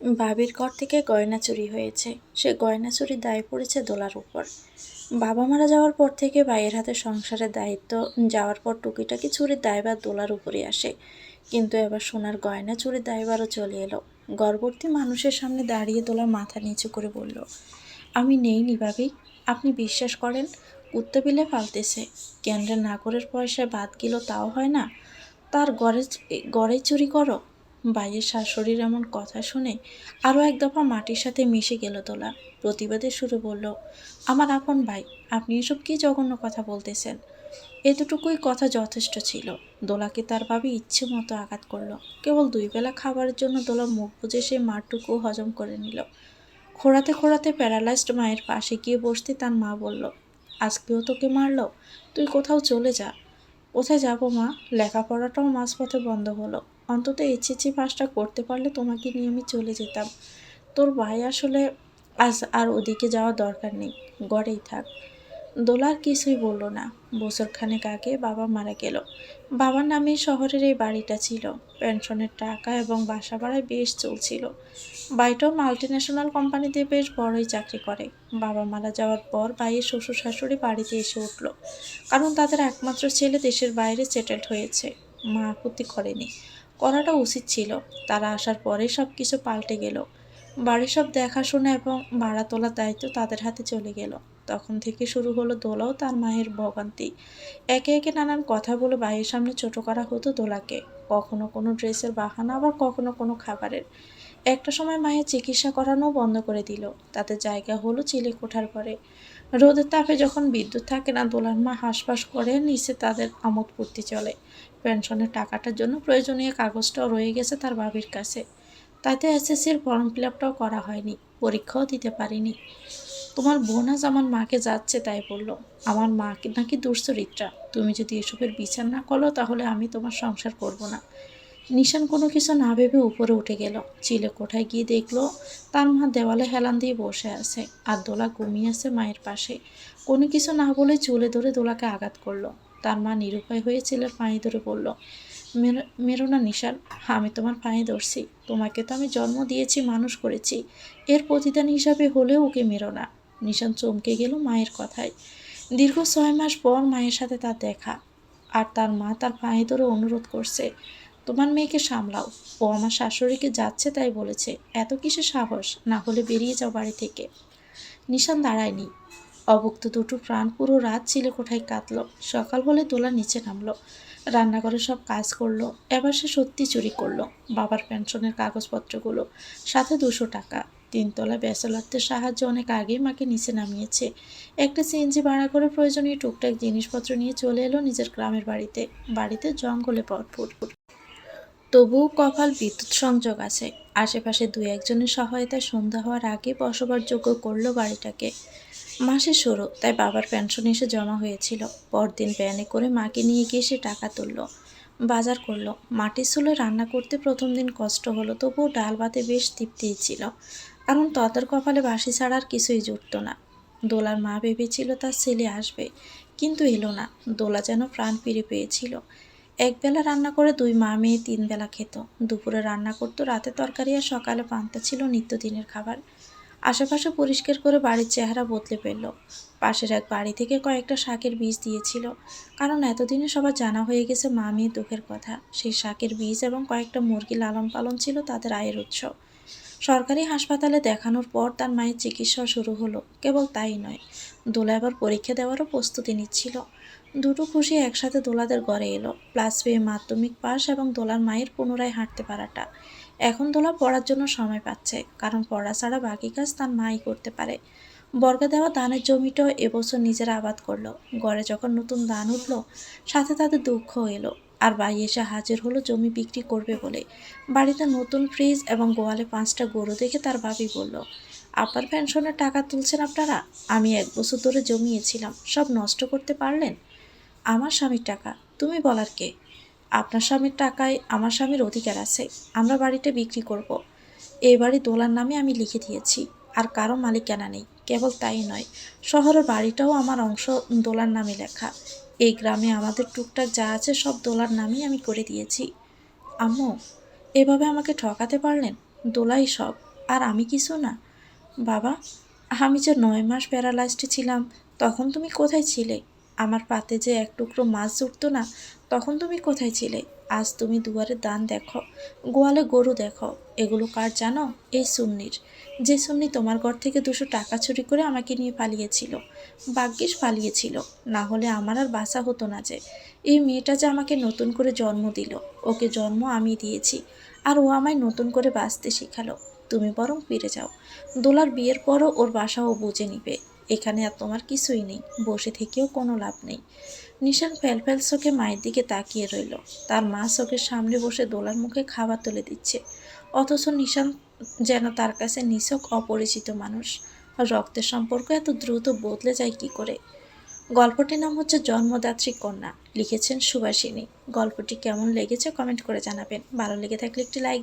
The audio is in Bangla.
বাবির ঘর থেকে গয়না চুরি হয়েছে। সে গয়না চুরির দায় পড়েছে দোলার উপর। বাবা মারা যাওয়ার পর থেকে ভাইয়ের হাতে সংসারের দায়িত্ব। যাওয়ার পর টুকিটাকি চুরির দায়ভার দোলার উপরে আসে। কিন্তু এবার সোনার গয়না চুরির দায়বারও চলে এলো। গর্ভবতী মানুষের সামনে দাঁড়িয়ে দোলা মাথা নিচু করে বলল, আমি নেই নি ভাবি আপনি বিশ্বাস করেন? কুত্তে বিলে পালতেছে। কেন্দ্রের নাগরের পয়সায় বাদ গেল তাও হয় না। তার গড়ে গড়ে চুরি করো। বাইয়ের শাশুড়ির এমন কথা শুনে আরও এক দফা মাটির সাথে মিশে গেল তোলা। প্রতিবাদের শুরু বলল, আমার আপন ভাই, আপনি এসব কী জঘন্য কথা বলতেছেন? এতটুকুই কথা যথেষ্ট ছিল। দোলাকে তার ভাবে ইচ্ছে মতো আঘাত করল। কেবল দুই বেলা খাবারের জন্য দোলা মুখ বুঝে সেই মারটুকু হজম করে নিল। খোঁড়াতে খোঁড়াতে প্যারালাইজড মায়ের পাশে গিয়ে বসতে তার মা বলল, আজকেও তোকে মারলো? তুই কোথাও চলে যা। কোথায় যাব, মা? লেখাপড়াটাও মাঝপথে বন্ধ হলো। অন্তত এইচএসি পাসটা করতে পারলে তোমাকে নিয়ে আমি চলে যেতাম। তোর ভাই আসলে আজ আর ওদিকে যাওয়ার দরকার নেই। গড়েই থাক। দোলার কিছুই বলল না। বছর খানেক আগে বাবা মারা গেল। বাবার নামে শহরের এই বাড়িটা ছিল। পেনশনের টাকা এবং বাসা ভাড়ায় বেশ চলছিল। বাড়িটাও মাল্টি ন্যাশনাল কোম্পানিতে বেশ বড়ই চাকরি করে। বাবা মারা যাওয়ার পর ভাইয়ের শ্বশুর শাশুড়ি বাড়িতে এসে উঠল। কারণ তাদের একমাত্র ছেলে দেশের বাইরে সেটেলড হয়েছে। মা আপত্তি করেনি। করাটা উচিত ছিল। তারা আসার পরে সব কিছু পাল্টে গেল। বাড়ির সব দেখাশোনা এবং ভাড়া তোলার দায়িত্ব তাদের হাতে চলে গেল। তখন থেকে শুরু হলো দোলাও তার মায়ের ভোগান্তি। একে একে নানান কথা বলে ভাইয়ের সামনে ছোট করা হতো দোলাকে। কখনো কোনো ড্রেসের বাহানা, আবার কখনো কোনো খাবারের। একটা সময় মায়ের চিকিৎসা করানো বন্ধ করে দিল। তাতে জায়গা হলো চিলে কোঠার ঘরে। রোদের তাপে যখন বিদ্যুৎ থাকে না, দোলার মা হাঁসফাঁস করে নিচে তাদের আমোদ ফুর্তি চলে। পেনশনের টাকাটার জন্য প্রয়োজনীয় কাগজটাও রয়ে গেছে তার বাবির কাছে। তাতে এসএসসির ফর্ম ফিল আপটাও করা হয়নি, পরীক্ষাও দিতে পারিনি। তোমার বোন আজ আমার মাকে যাচ্ছে, তাই বলল। আমার মা নাকি দুশ্চরিত্রা তুমি যদি এসবের বিচার না করো, তাহলে আমি তোমার সংসার করব না। নিশান কোনো কিছু না ভেবে উপরে উঠে গেল। চিলে কোঠায় গিয়ে দেখল, তার মা দেওয়ালে হেলান দিয়ে বসে আছে আর দোলা ঘুমিয়ে আছে মায়ের পাশে। কোনো কিছু না বলে চুলে ধরে দোলাকে আঘাত করল। তার মা নিরুপায় হয়ে ছেলের পায়ে ধরে বলল, "মেরো- মেরো না নিশান, আমি তোমার পায়ে ধরছি। তোমাকে তো আমি জন্ম দিয়েছি, মানুষ করেছি। এর প্রতিদান হিসাবে হলেও ওকে মেরো না। নিশান চমকে গেল মায়ের কথায়। দীর্ঘ ছয় মাস পর মায়ের সাথে তার দেখা। আর তার মা তার পায়ে ধরে অনুরোধ করছে, তোমার মেয়েকে সামলাও। ও আমার শাশুড়িকে যাচ্ছে তাই বলেছে। এত কিসে সাহস? না হলে বেরিয়ে যাও বাড়ি থেকে। নিশান দাঁড়ায়নি। অবক্ত দুটো প্রাণ পুরো রাত ছিলে কোঠায় কাঁদলো। সকাল হলে তোলা নিচে নামলো। রান্নাঘরে সব কাজ করল। এবার সে সত্যি চুরি করল। বাবার পেনশনের কাগজপত্রগুলো, সাথে দুশো টাকা। তিনতলা ব্যাচেলারদের সাহায্যে অনেক আগেই মাকে নিচে নামিয়েছে। একটা সিএনজি ভাড়া করে প্রয়োজনীয় টুকটাক জিনিসপত্র নিয়ে চলে এলো নিজের গ্রামের বাড়িতে। বাড়িতে জঙ্গলে ভরপুর তবুও কপাল বিদ্যুৎ সংযোগ আছে। আশেপাশে দু একজনের সহায়তায় সন্ধ্যা হওয়ার আগে বসবাসযোগ্য করল বাড়িটাকে। মাসে শুরু, তাই বাবার পেনশন এসে জমা হয়েছিল। পরদিন ভ্যানে করে মাকে নিয়ে গিয়ে সে টাকা তুললো, বাজার করল। মাটির চুলে রান্না করতে প্রথম দিন কষ্ট হলো, তবুও ডাল ভাতে বেশ তৃপ্তিই ছিল। কারণ ততর কপালে বাসি ছাড়া আর কিছুই জুটতো না। দোলার মা ভেবেছিল তার ছেলে আসবে, কিন্তু এলো না। দোলা যেন প্রাণ ফিরে পেয়েছিল। একবেলা রান্না করে দুই মা মেয়ে তিন বেলা খেত। দুপুরে রান্না করতো, রাতে তরকারি আর সকালে পান্তা ছিল নিত্যদিনের খাবার। আশেপাশে পরিষ্কার করে বাড়ির চেহারা বদলে ফেলল। পাশের এক বাড়ি থেকে কয়েকটা শাকের বীজ দিয়েছিল। কারণ এতদিনে সবার জানা হয়ে গেছে মা মেয়ের দুঃখের কথা। সেই শাকের বীজ এবং কয়েকটা মুরগি লালন পালন ছিল তাদের আয়ের উৎস। সরকারি হাসপাতালে দেখানোর পর তার মায়ের চিকিৎসা শুরু হলো। কেবল তাই নয়, দোলা এবার পরীক্ষা দেওয়ারও প্রস্তুতি নিচ্ছিল। দুটো খুশি একসাথে দোলাদের ঘরে এলো। প্লাস পেয়ে মাধ্যমিক পাস এবং দোলার মায়ের পুনরায় হাঁটতে পারাটা। এখন দোলা পড়ার জন্য সময় পাচ্ছে, কারণ পড়া ছাড়া বাকি কাজ তার মাই করতে পারে। বর্গা দেওয়া ধানের জমিটাও এবছর নিজেরা আবাদ করল। ঘরে যখন নতুন ধান উঠল, সাথে তাদের দুঃখ এলো। আর ভাই এসে হাজির হলো জমি বিক্রি করবে বলে। বাড়িতে নতুন ফ্রিজ এবং গোয়ালে পাঁচটা গরু দেখে তার ভাবি বলল, আপার পেনশনের টাকা তুলছেন আপনারা? আমি এক বছর ধরে জমিয়েছিলাম, সব নষ্ট করতে পারলেন? আমার স্বামীর টাকা, তুমি বলার কে? আপনার স্বামীর টাকায় আমার স্বামীর অধিকার আছে, আমরা বাড়িটা বিক্রি করব। এই বাড়ি দোলার নামে আমি লিখে দিয়েছি, আর কারও মালিকানা নেই, কেবল তাই নয়, শহরের বাড়িটাও আমার অংশ দোলার নামে লেখা। এই গ্রামে আমাদের টুকটাক যা আছে সব দোলার নামই আমি করে দিয়েছি। আম্মু, এভাবে আমাকে ঠকাতে পারলেন? দোলাই সব, আর আমি কিছু না। বাবা, আমি যে নয় মাস প্যারালাইজড ছিলাম, তখন তুমি কোথায় ছিলে? আমার পাতে যে এক টুকরো মাছ জুটতো না, তখন তুমি কোথায় ছিলে? আজ তুমি দুয়ারে দান দেখো, গোয়ালে গরু দেখো। এগুলো কার জানো? এই সুন্নির। যে সুন্নি তোমার ঘর থেকে দুশো টাকা চুরি করে আমাকে নিয়ে পালিয়েছিল। ভাগ্যিস পালিয়েছিল। না হলে আমার আর বাসা হতো না যে। এই মেয়েটা যে আমাকে নতুন করে জন্ম দিল, ওকে জন্ম আমি দিয়েছি, আর ও আমায় নতুন করে বাঁচতে শেখালো। তুমি বরং ফিরে যাও। দোলার বিয়ের পরও ওর বাসা ও বুঝে নিবে। এখানে আর তোমার কিছুই নেই। বসে থেকেও কোনো লাভ নেই। নিশান ফ্যালফ্যাল চোখে মায়ের দিকে তাকিয়ে রইল। তার মা চোখের সামনে বসে দোলার মুখে খাবার তুলে দিচ্ছে। অথচ নিশান যেন তার কাছে নিছক অপরিচিত মানুষ। রক্তের সম্পর্ক এত দ্রুত বদলে যায় কি করে? গল্পটির নাম হচ্ছে জন্মদাত্রী কন্যা। লিখেছেন সুভাষিনী। গল্পটি কেমন লেগেছে কমেন্ট করে জানাবেন। ভালো লেগে থাকলে একটি লাইক